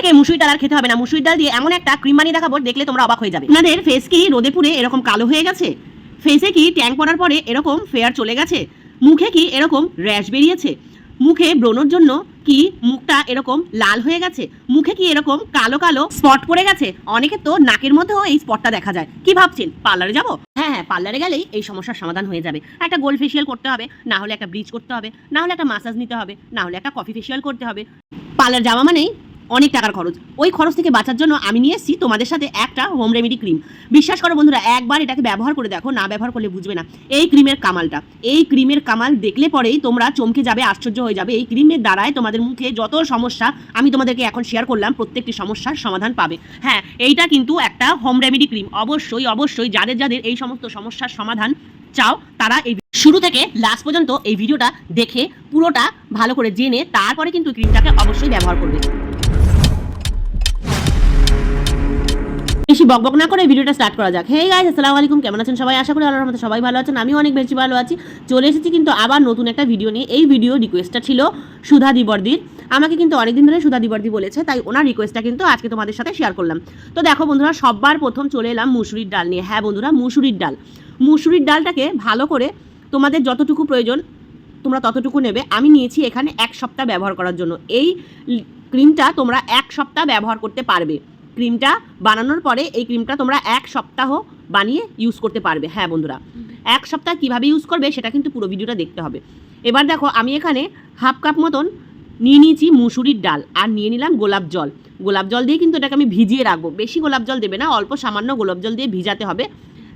থেকে মুসুরি ডাল আর খেতে হবে না। মুসুরি ডাল দিয়ে এমন একটা ক্রিম বানিয়ে দেখাবো, দেখলে তোমরা অবাক হয়ে যাবে। আপনাদের ফেস কি রোদে পুড়ে এরকম কালো হয়ে গেছে? ফেসে কি ট্যাঙ্ক পড়ার পরে এরকম ফেয়ার চলে গেছে? মুখে কি এরকম র্যাশ বেরিয়েছে? মুখে ব্রণর জন্য কি মুখটা এরকম লাল হয়ে গেছে? মুখে কি এরকম কালো কালো স্পট পড়ে গেছে? অনেকে তো নাকের মধ্যেও এই স্পটটা দেখা যায়। কি ভাবছেন? পার্লারে যাব? হ্যাঁ হ্যাঁ পার্লারে গেলেই এই সমস্যার সমাধান হয়ে যাবে। একটা গোল্ড ফেশিয়াল করতে হবে, না হলে একটা ব্লিচ করতে হবে, না হলে একটা মাসাজ নিতে হবে, না হলে একটা কফি ফেশিয়াল করতে হবে। পার্লার যাওয়া মানেই অনেক টাকার খরচ। ওই খরচ থেকে বাঁচার জন্য আমি নিয়ে এসেছি তোমাদের সাথে একটা হোম রেমেডি ক্রিম বিশ্বাস করো বন্ধুরা, একবার এটাকে ব্যবহার করে দেখো, না ব্যবহার করলে বুঝবে না। এই ক্রিমের কামালটা, এই ক্রিমের কামাল দেখলে পরেই তোমরা চমকে যাবে, আশ্চর্য হয়ে যাবে। এই ক্রিমের দ্বারায় তোমাদের মুখে যত সমস্যা, আমি তোমাদেরকে এখন শেয়ার করলাম, প্রত্যেকটি সমস্যার সমাধান পাবে। হ্যাঁ এইটা কিন্তু একটা হোম রেমেডি ক্রিম অবশ্যই অবশ্যই যাদের যাদের এই সমস্ত সমস্যার সমাধান চাও, তারা এই শুরু থেকে লাস্ট পর্যন্ত এই ভিডিওটা দেখে পুরোটা ভালো করে জেনে তারপরে কিন্তু ক্রিমটাকে অবশ্যই ব্যবহার করবে। বেশি বকবক না করে ভিডিওটা স্টার্ট করা যাক। হে গাইস আসসালামু আলাইকুম। কেমন আছেন সবাই? আশা করি আল্লাহর মতো সবাই ভালো আছেন। আমিও অনেক বেশি ভালো আছি। চলে এসেছি কিন্তু আবার নতুন একটা ভিডিও নিয়ে। এই ভিডিও রিকোয়েস্টটা ছিল সুধা দিবর্দির। আমাকে কিন্তু অনেকদিন ধরে সুধা দিবর্দি বলেছে, তাই ওনার রিকোয়েস্টটা কিন্তু আজকে তোমাদের সাথে শেয়ার করলাম। তো দেখো বন্ধুরা, সববার প্রথম চলে এলাম মুসুরির ডাল নিয়ে। হ্যাঁ বন্ধুরা, মুসুরির ডাল। মুসুরির ডালটাকে ভালো করে তোমাদের যতটুকু প্রয়োজন, তোমরা ততটুকু নেবে। আমি নিয়েছি এখানে এক সপ্তাহ ব্যবহার করার জন্য। এই ক্রিমটা তোমরা এক সপ্তাহ ব্যবহার করতে পারবে। ক্রিমটা বানানোর পরে এই ক্রিমটা তোমরা এক সপ্তাহ বানিয়ে ইউজ করতে পারবে। হ্যাঁ বন্ধুরা। এক সপ্তাহ কীভাবে ইউজ করবে সেটা কিন্তু পুরো ভিডিওটা দেখতে হবে। এবার দেখো আমি এখানে হাফ কাপ মতন নিয়ে নিয়েছি মুসুরির ডাল আর নিয়ে নিলাম গোলাপ জল। গোলাপ জল দিয়ে কিন্তু এটাকে আমি ভিজিয়ে রাখব। বেশি গোলাপ জল দেবে না অল্প সামান্য গোলাপ জল দিয়ে ভিজাতে হবে।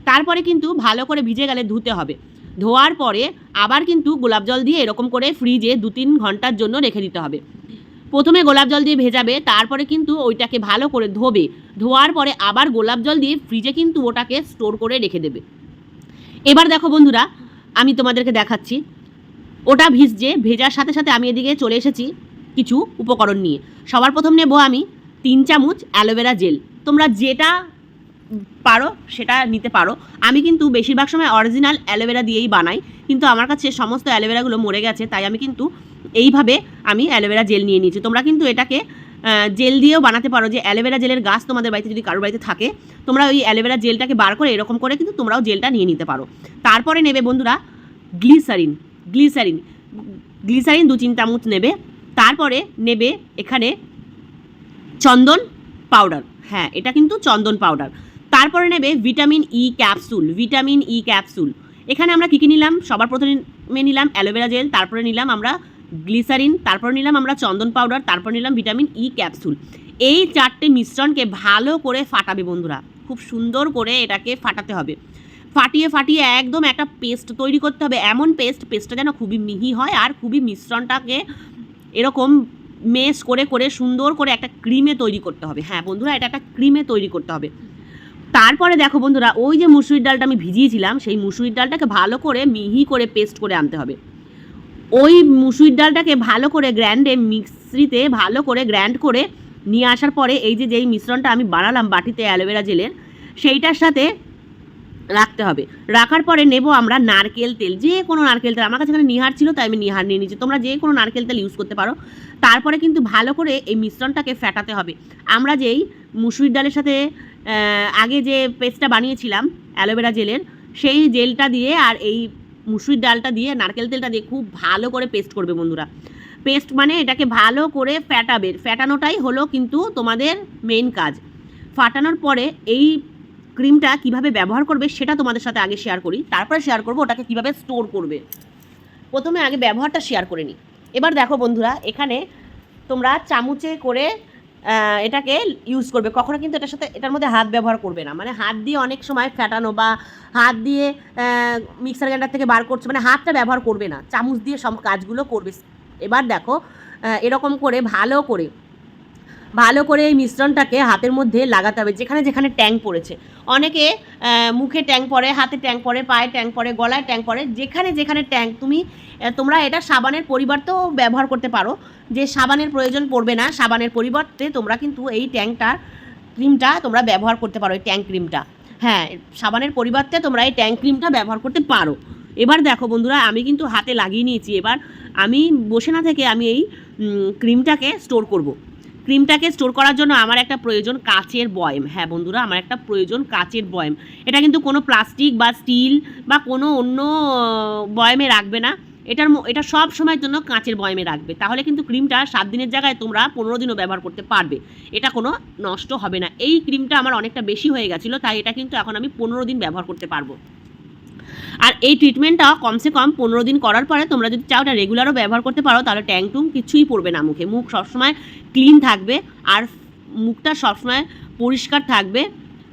তারপরে কিন্তু ভালো করে ভিজে গেলে ধুতে হবে। ধোয়ার পরে আবার কিন্তু গোলাপ জল দিয়ে এরকম করে ফ্রিজে দু তিন ঘণ্টার জন্য রেখে দিতে হবে। প্রথমে গোলাপ জল দিয়ে ভেজাবে, তারপরে কিন্তু ওইটাকে ভালো করে ধোবে। ধোয়ার পরে আবার গোলাপ জল দিয়ে ফ্রিজে কিন্তু ওটাকে স্টোর করে রেখে দেবে। এবার দেখো বন্ধুরা, আমি তোমাদেরকে দেখাচ্ছি। ওটা ভিজছে, ভেজার সাথে সাথে আমি এদিকে চলে এসেছি কিছু উপকরণ নিয়ে। সবার প্রথম নেব আমি তিন চামচ অ্যালোভেরা জেল। তোমরা যেটা পারো, সেটা নিতে পারো। আমি কিন্তু বেশিরভাগ সময় অরিজিনাল অ্যালোভেরা দিয়েই বানাই, কিন্তু আমার কাছে সমস্ত অ্যালোভেরাগুলো মরে গেছে, তাই আমি কিন্তু এইভাবে আমি অ্যালোভেরা জেল নিয়ে নিয়েছি। তোমরা কিন্তু এটাকে জেল দিয়েও বানাতে পারো যে অ্যালোভেরা জেলের গাছ তোমাদের বাড়িতে যদি কারোর বাড়িতে থাকে, তোমরা ওই অ্যালোভেরা জেলটাকে বার করে এরকম করে কিন্তু তোমরাও জেলটা নিয়ে নিতে পারো। তারপরে নেবে বন্ধুরা গ্লিসারিন গ্লিসারিন গ্লিসারিন দু তিন চামচ নেবে। তারপরে নেবে এখানে চন্দন পাউডার হ্যাঁ এটা কিন্তু চন্দন পাউডার তারপরে নেবে vitamin E capsule vitamin E capsule এখানে আমরা কী কী নিলাম? সবার প্রথমে নিলাম অ্যালোভেরা জেল, তারপরে নিলাম আমরা গ্লিসারিন, তারপর নিলাম আমরা চন্দন পাউডার, তারপর নিলাম ভিটামিন ই ক্যাপসুল এই চারটে মিশ্রণকে ভালো করে ফাটাবে বন্ধুরা। খুব সুন্দর করে এটাকে ফাটাতে হবে। ফাটিয়ে ফাটিয়ে একদম একটা পেস্ট তৈরি করতে হবে। এমন পেস্ট, পেস্টটা যেন খুবই মিহি হয় আর খুবই মিশ্রণটাকে এরকম মেস করে করে সুন্দর করে একটা ক্রিমে তৈরি করতে হবে। হ্যাঁ বন্ধুরা, এটা একটা ক্রিমে তৈরি করতে হবে। তারপরে দেখো বন্ধুরা, ওই যে মুসুরির ডালটা আমি ভিজিয়েছিলাম, সেই মুসুরির ডালটাকে ভালো করে মিহি করে পেস্ট করে আনতে হবে। ওই মুসুরির ডালটাকে ভালো করে গ্র্যান্ডে মিক্সিতে ভালো করে গ্র্যান্ড করে নিয়ে আসার পরে এই যে যেই মিশ্রণটা আমি বানালাম বাটিতে অ্যালোভেরা জেলের, সেইটার সাথে রাখতে হবে। রাখার পরে নেব আমরা নারকেল তেল যে কোনো নারকেল তেল। আমার কাছে এখানে নিহার ছিল, তাই আমি নিহার নিয়ে নিচ্ছি তোমরা যে কোনো নারকেল তেল ইউজ করতে পারো। তারপরে কিন্তু ভালো করে এই মিশ্রণটাকে ফেটাতে হবে। আমরা যেই মুসুরির ডালের সাথে আগে যে পেস্টটা বানিয়েছিলাম, অ্যালোভেরা জেলের, সেই জেলটা দিয়ে আর এই মুসুরির ডালটা দিয়ে, নারকেল তেলটা দিয়ে খুব ভালো করে পেস্ট করবে বন্ধুরা। পেস্ট মানে এটাকে ভালো করে ফ্যাটাবে ফ্যাটানোটাই হলো কিন্তু তোমাদের মেইন কাজ। ফাটানোর পরে এই ক্রিমটা কীভাবে ব্যবহার করবে সেটা তোমাদের সাথে আগে শেয়ার করি। তারপরে শেয়ার করব ওটাকে কীভাবে স্টোর করবে। প্রথমে আগে ব্যবহারটা শেয়ার করে নিই। এবার দেখো বন্ধুরা, এখানে তোমরা চামচে করে এটাকে ইউজ করবে। কখনো কিন্তু এটার সাথে, এটার মধ্যে হাত ব্যবহার করবে না। মানে হাত দিয়ে অনেক সময় ফ্যাটানো বা হাত দিয়ে মিক্সার গ্রাইন্ডার থেকে বার করছ মানে হাতটা ব্যবহার করবে না। চামচ দিয়ে সব কাজগুলো করবে। এবার দেখো এরকম করে ভালো করে ভালো করে এই মিশ্রণটাকে হাতের মধ্যে লাগাতে হবে, যেখানে যেখানে ট্যাঙ্ক পড়েছে। অনেকে মুখে ট্যাঙ্ক পড়ে, হাতে ট্যাঙ্ক পড়ে, পায়ে ট্যাঙ্ক পড়ে, গলায় ট্যাঙ্ক পড়ে, যেখানে যেখানে ট্যাঙ্ক তুমি তোমরা এটা সাবানের পরিবর্তেও ব্যবহার করতে পারো, যে সাবানের প্রয়োজন পড়বে না, সাবানের পরিবর্তে তোমরা কিন্তু এই ট্যাঙ্কটার ক্রিমটা তোমরা ব্যবহার করতে পারো, এই ট্যাঙ্ক ক্রিমটা। হ্যাঁ সাবানের পরিবর্তে তোমরা এই ট্যাঙ্ক ক্রিমটা ব্যবহার করতে পারো। এবার দেখো বন্ধুরা, আমি কিন্তু হাতে লাগিয়ে নিয়েছি, এবার আমি বসে না থেকে আমি এই ক্রিমটাকে স্টোর করব। ক্রিমটাকে স্টোর করার জন্য আমার একটা প্রয়োজন কাচের বয়ম। হ্যাঁ বন্ধুরা, আমার একটা প্রয়োজন কাচের বয়ম। এটা কিন্তু কোনো প্লাস্টিক বা স্টিল বা কোনো অন্য বয়মে রাখবে না। এটার এটা সব সময়ের জন্য কাঁচের বয়মে রাখবে। তাহলে কিন্তু ক্রিমটা সাত দিনের জায়গায় তোমরা পনেরো দিনও ব্যবহার করতে পারবে। এটা কোনো নষ্ট হবে না। এই ক্রিমটা আমার অনেকটা বেশি হয়ে গেছিল, তাই এটা কিন্তু এখন আমি পনেরো দিন ব্যবহার করতে পারব। আর এই ট্রিটমেন্টটা কমসে কম পনেরো দিন করার পরে তোমরা যদি চাও এটা রেগুলারও ব্যবহার করতে পারো, তাহলে ট্যাং টুং কিছুই পড়বে না মুখে। মুখ সবসময় ক্লিন থাকবে আর মুখটা সবসময় পরিষ্কার থাকবে,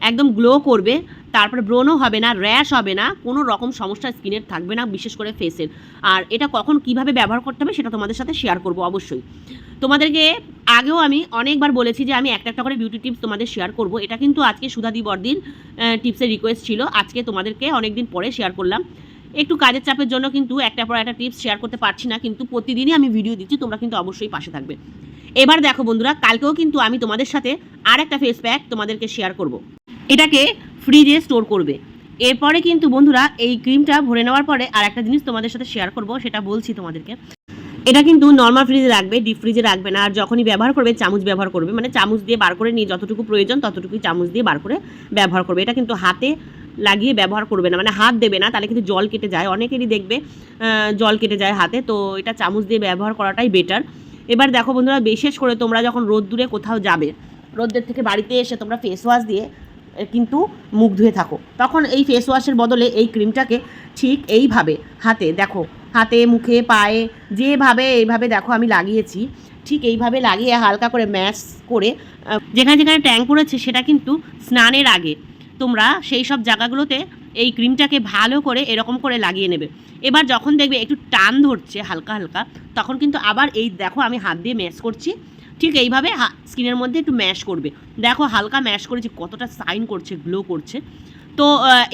একদম গ্লো করবে। তারপরে ব্রণও হবে না, র্যাশ হবে না, কোনো রকম সমস্যা স্কিনের থাকবে না, বিশেষ করে ফেসের। আর এটা কখন কীভাবে ব্যবহার করতে হবে সেটা তোমাদের সাথে শেয়ার করব অবশ্যই। তোমাদেরকে আগেও আমি অনেকবার বলেছি যে আমি একটা একটা করে বিউটি টিপস তোমাদের শেয়ার করব। এটা কিন্তু আজকে সুধাদি বর্দির টিপসের রিকোয়েস্ট ছিল। আজকে তোমাদেরকে অনেকদিন পরে শেয়ার করলাম। একটু কাজের চাপের জন্য কিন্তু একটা পর একটা টিপস শেয়ার করতে পারছি না, কিন্তু প্রতিদিনই আমি ভিডিও দিচ্ছি, তোমরা কিন্তু অবশ্যই পাশে থাকবে। এবার দেখো বন্ধুরা, কালকেও কিন্তু আমি তোমাদের সাথে আর একটা ফেস প্যাক তোমাদেরকে শেয়ার করব। এটাকে ফ্রিজে স্টোর করবে। এরপরে কিন্তু বন্ধুরা এই ক্রিমটা ভরে নেওয়ার পরে আর একটা জিনিস তোমাদের সাথে শেয়ার করব, সেটা বলছি তোমাদেরকে। এটা কিন্তু নর্মাল ফ্রিজে রাখবে ডিপ ফ্রিজে রাখবে না, আর যখনই ব্যবহার করবে, চামচ ব্যবহার করবে। মানে চামচ দিয়ে বার করে নিয়ে যতটুকু প্রয়োজন, ততটুকুই চামচ দিয়ে বার করে ব্যবহার করবে। এটা কিন্তু হাতে লাগিয়ে ব্যবহার করবে না মানে হাত দেবে না, তাহলে কিন্তু জল কেটে যায়। অনেকেরই দেখবে জল কেটে যায় হাতে, তো এটা চামচ দিয়ে ব্যবহার করাটাই বেটার এবার দেখো বন্ধুরা, বিশেষ করে তোমরা যখন রোদ দূরে কোথাও যাবে রোদ্রের থেকে বাড়িতে এসে তোমরা ফেস ওয়াশ দিয়ে কিন্তু মুখ ধুয়ে থাকো। তখন এই ফেস ওয়াশের বদলে এই ক্রিমটাকে ঠিক এইভাবে হাতে দেখো, হাতে, মুখে, পায়ে, যেভাবে এইভাবে দেখো আমি লাগিয়েছি, ঠিক এইভাবে লাগিয়ে হালকা করে ম্যাশ করে যেখানে যেখানে ট্যাং পড়েছে সেটা কিন্তু স্নানের আগে। তোমরা সেই সব জায়গাগুলোতে এই ক্রিমটাকে ভালো করে এরকম করে লাগিয়ে নেবে। এবার যখন দেখবে একটু টান ধরছে হালকা হালকা, তখন কিন্তু আবার এই দেখো আমি হাত দিয়ে ম্যাশ করছি ঠিক এইভাবে স্কিনের মধ্যে একটু ম্যাশ করবে। দেখো হালকা ম্যাশ করেছি, কতটা সাইন করছে, গ্লো করছে। তো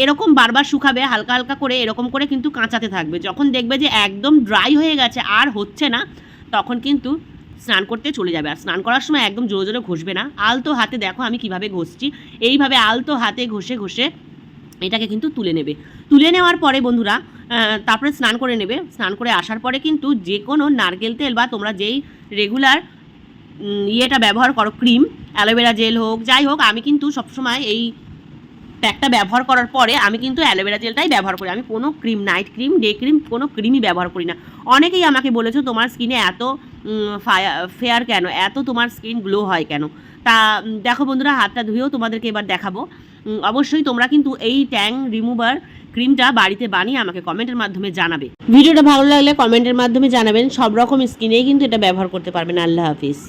এরকম বারবার শুকাবে, হালকা হালকা করে এরকম করে কিন্তু কাঁচাতে থাকবে। যখন দেখবে যে একদম ড্রাই হয়ে গেছে, আর হচ্ছে না, তখন কিন্তু স্নান করতে চলে যাবে। আর স্নান করার সময় একদম জোরে জোরে ঘষবে না। আলতো হাতে দেখো আমি কীভাবে ঘষছি। এইভাবে আলতো হাতে ঘষে ঘষে এটাকে কিন্তু তুলে নেবে। তুলে নেওয়ার পরে বন্ধুরা তারপরে স্নান করে নেবে। স্নান করে আসার পরে কিন্তু যে কোনো নারকেল তেল বা তোমরা যেই রেগুলার ইয়েটা ব্যবহার করো, ক্রিম, অ্যালোভেরা জেল হোক, যাই হোক, আমি কিন্তু সবসময় এই প্যাকটা ব্যবহার করার পরে আমি কিন্তু অ্যালোভেরা জেলটাই ব্যবহার করি। আমি কোনো cream, night cream, day cream, কোনো ক্রিমই ব্যবহার করি না। অনেকেই আমাকে বলেছ, তোমার স্কিনে এত ফেয়ার কেন? এত তোমার স্কিন গ্লো হয় কেন? তা দেখো বন্ধুরা, হাতটা ধুয়েও তোমাদেরকে এবার দেখাবো। অবশ্যই তোমরা কিন্তু এই ট্যাং রিমুভার ক্রিমটা বাড়িতে বানিয়ে আমাকে কমেন্টের মাধ্যমে জানাবে। ভিডিওটা ভালো লাগলে কমেন্টের মাধ্যমে জানাবেন। সব রকম স্কিনেই কিন্তু এটা ব্যবহার করতে পারবেন। আল্লাহ হাফিজ।